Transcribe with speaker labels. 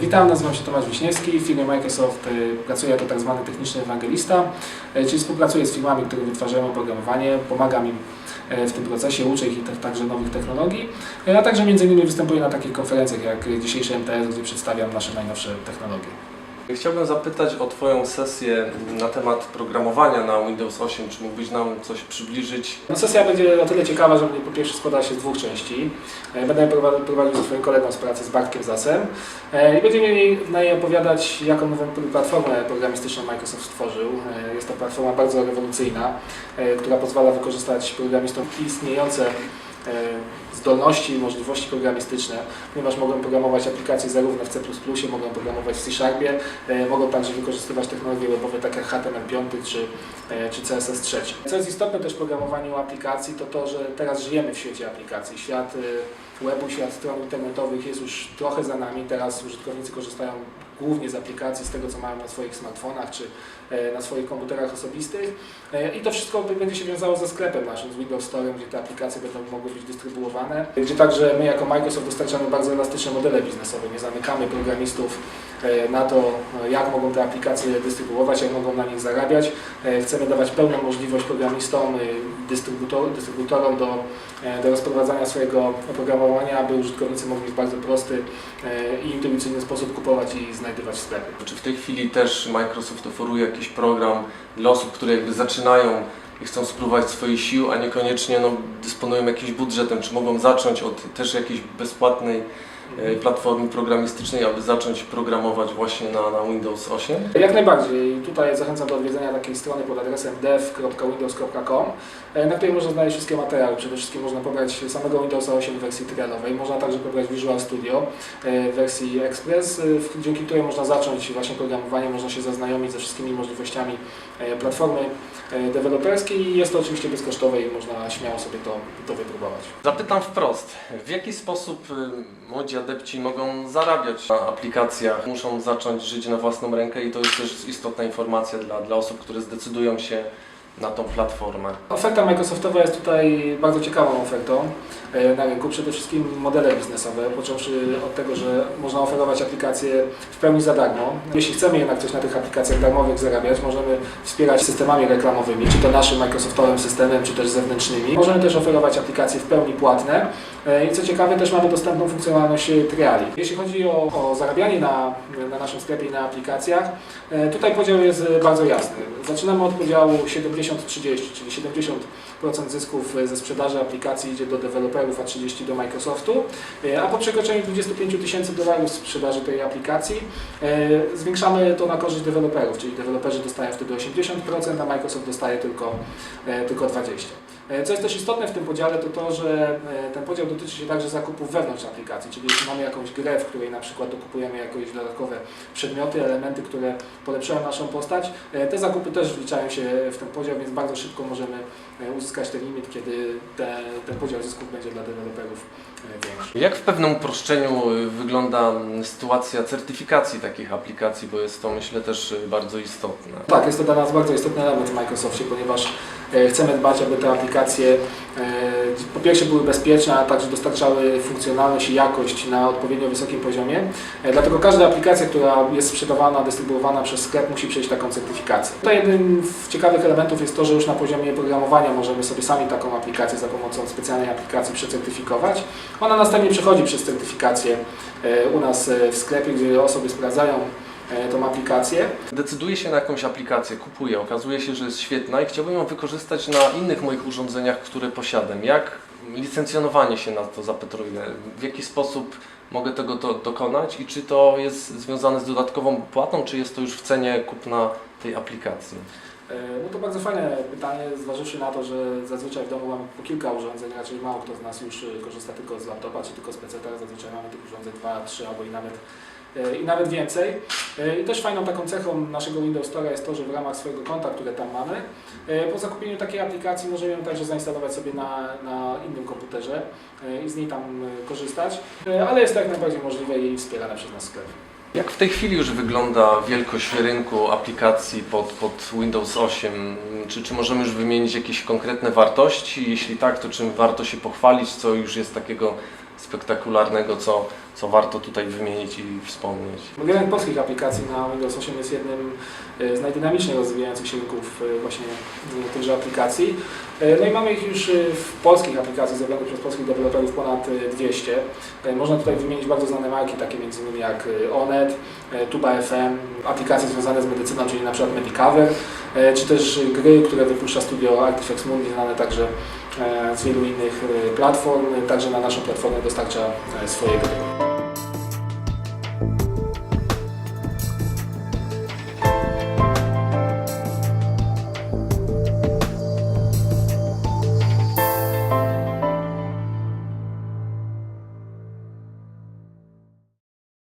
Speaker 1: Witam, nazywam się Tomasz Wiśniewski. W firmie Microsoft e, pracuję jako tak zwany techniczny ewangelista, e, czyli współpracuję z firmami, które wytwarzają oprogramowanie, pomagam im e, w tym procesie, uczę ich także nowych technologii, a także między innymi występuję na takich konferencjach jak dzisiejszy MTS, gdzie przedstawiam nasze najnowsze technologie.
Speaker 2: Chciałbym zapytać o Twoją sesję na temat programowania na Windows 8. Czy mógłbyś nam coś przybliżyć?
Speaker 1: No, sesja będzie o tyle ciekawa, że będzie po pierwsze składała się z dwóch części. E, Będę prowadził, prowadził ze swoim kolegą z pracy, z Bartkiem Zasem E, i będziemy mieli na niej opowiadać, jaką nową platformę programistyczną Microsoft stworzył. E, Jest to platforma bardzo rewolucyjna, która pozwala wykorzystać programistom istniejące zdolności i możliwości programistyczne, ponieważ mogą programować aplikacje zarówno w C++, mogą programować w C Sharpie, e, mogą także wykorzystywać technologie webowe takie jak HTML5 czy, e, czy CSS 3. Co jest istotne też w programowaniu aplikacji, to to, że teraz żyjemy w świecie aplikacji. Świat e, webu, świat stron internetowych jest już trochę za nami. Teraz użytkownicy korzystają głównie z aplikacji, z tego co mają na swoich smartfonach czy e, na swoich komputerach osobistych. E, I to wszystko będzie się wiązało ze sklepem naszym, z Windows Store, gdzie te aplikacje będą mogły być dystrybuowane. Gdzie także my jako Microsoft dostarczamy bardzo elastyczne modele biznesowe. Nie zamykamy programistów na to, e, jak mogą te aplikacje dystrybuować, jak mogą na nich zarabiać. E, Chcemy dawać pełną możliwość programistom, e, dystrybutor, dystrybutorom do, e, do rozprowadzania swojego oprogramowania, aby użytkownicy mogli w bardzo prosty e, i intuicyjny sposób kupować i znajdywać w sklepie.
Speaker 2: Czy w tej chwili też Microsoft oferuje jakiś program dla osób, które jakby zaczynają i chcą spróbować swoich sił, a niekoniecznie no, dysponują jakimś budżetem? Czy mogą zacząć od też jakiejś bezpłatnej e, platformy programistycznej, aby zacząć programować właśnie na, na Windows 8?
Speaker 1: Jak najbardziej. Tutaj zachęcam do odwiedzenia takiej strony pod adresem dev.windows.com, e, na której można znaleźć wszystkie materiały. Przede wszystkim można pobrać samego Windowsa 8 w wersji trialowej, można także pobrać Visual Studio e, w wersji Express, e, dzięki której można zacząć właśnie programowanie, można się zaznajomić ze wszystkimi możliwościami e, platformy e, deweloperskiej i jest to oczywiście bezkosztowe i można śmiało sobie to, to wypróbować.
Speaker 2: Zapytam wprost, w jaki sposób y, młodzi adepci mogą zarabiać na aplikacjach? Muszą zacząć żyć na własną rękę i to jest też istotna informacja dla, dla osób, które zdecydują się na tą platformę.
Speaker 1: Oferta Microsoftowa jest tutaj bardzo ciekawą ofertą e, na rynku. Przede wszystkim modele biznesowe, począwszy od tego, że można oferować aplikacje w pełni za darmo. Jeśli chcemy jednak coś na tych aplikacjach darmowych zarabiać, możemy wspierać systemami reklamowymi, czy to naszym Microsoftowym systemem, czy też zewnętrznymi. Możemy też oferować aplikacje w pełni płatne i co ciekawe też mamy dostępną funkcjonalność e, triali. Jeśli chodzi o, o zarabianie na, na naszym sklepie i na aplikacjach, e, tutaj podział jest e, bardzo jasny. Zaczynamy od podziału 70-30, czyli 70% zysków e, ze sprzedaży aplikacji idzie do deweloperów, a 30% do Microsoftu, E, a po przekroczeniu 25 tysięcy dolarów sprzedaży tej aplikacji e, zwiększamy to na korzyść deweloperów, czyli deweloperzy dostają wtedy 80%, a Microsoft dostaje tylko, e, tylko 20%. E, Co jest też istotne w tym podziale, to to, że e, ten podział dotyczy się także zakupów wewnątrz aplikacji, czyli jeśli mamy jakąś grę, w której na przykład dokupujemy jakieś dodatkowe przedmioty, elementy, które polepszają naszą postać, e, te zakupy też wliczają się w ten podział, więc bardzo szybko możemy uzyskać ten limit, kiedy te, ten podział zysków będzie dla deweloperów większy.
Speaker 2: Jak w pewnym uproszczeniu wygląda sytuacja certyfikacji takich aplikacji, bo jest to myślę też bardzo istotne.
Speaker 1: Tak, jest to dla nas bardzo istotny element w Microsoftie, ponieważ chcemy dbać, aby te aplikacje e, po pierwsze były bezpieczne, a także dostarczały funkcjonalność i jakość na odpowiednio wysokim poziomie. E, Dlatego każda aplikacja, która jest sprzedawana, dystrybuowana przez sklep musi przejść taką certyfikację. Tutaj jednym z ciekawych elementów jest to, że już na poziomie programowania możemy sobie sami taką aplikację za pomocą specjalnej aplikacji przecertyfikować. Ona następnie przechodzi przez certyfikację e, u nas w sklepie, gdzie osoby sprawdzają tą aplikację.
Speaker 2: Decyduję się na jakąś aplikację, kupuję, okazuje się, że jest świetna i chciałbym ją wykorzystać na innych moich urządzeniach, które posiadam. Jak licencjonowanie się na to zapatruję? W jaki sposób mogę tego do, dokonać i czy to jest związane z dodatkową płatą, czy jest to już w cenie kupna tej aplikacji?
Speaker 1: E, No to bardzo fajne pytanie, zważywszy na to, że zazwyczaj w domu mamy po kilka urządzeń, raczej mało kto z nas już e, korzysta tylko z laptopa czy tylko z PC, zazwyczaj mamy tych urządzeń 2, 3 albo i nawet, e, i nawet więcej. E, I też fajną taką cechą naszego Windows Store'a jest to, że w ramach swojego konta, które tam mamy, e, po zakupieniu takiej aplikacji możemy ją także zainstalować sobie na, na innym komputerze e, i z niej tam e, korzystać, E, ale jest to jak najbardziej możliwe i wspierane przez nas sklep.
Speaker 2: Jak w tej chwili już wygląda wielkość rynku aplikacji pod, pod Windows 8? Czy, czy możemy już wymienić jakieś konkretne wartości? Jeśli tak, to czym warto się pochwalić, co już jest takiego spektakularnego, co, co warto tutaj wymienić i wspomnieć?
Speaker 1: Rynek polskich aplikacji na Windows 8 jest jednym e, z najdynamiczniej rozwijających się rynków e, właśnie e, tychże aplikacji. No i mamy ich już w polskich aplikacji zrobionych przez polskich deweloperów ponad e, 200. E, Można tutaj wymienić bardzo znane marki, takie m.in. jak Onet, Tuba FM, aplikacje związane z medycyną, czyli na przykład Medicover, czy też gry, które wypuszcza studio Artifex Mundi, znane także z wielu innych platform, także na naszą platformę dostarcza swoje gry.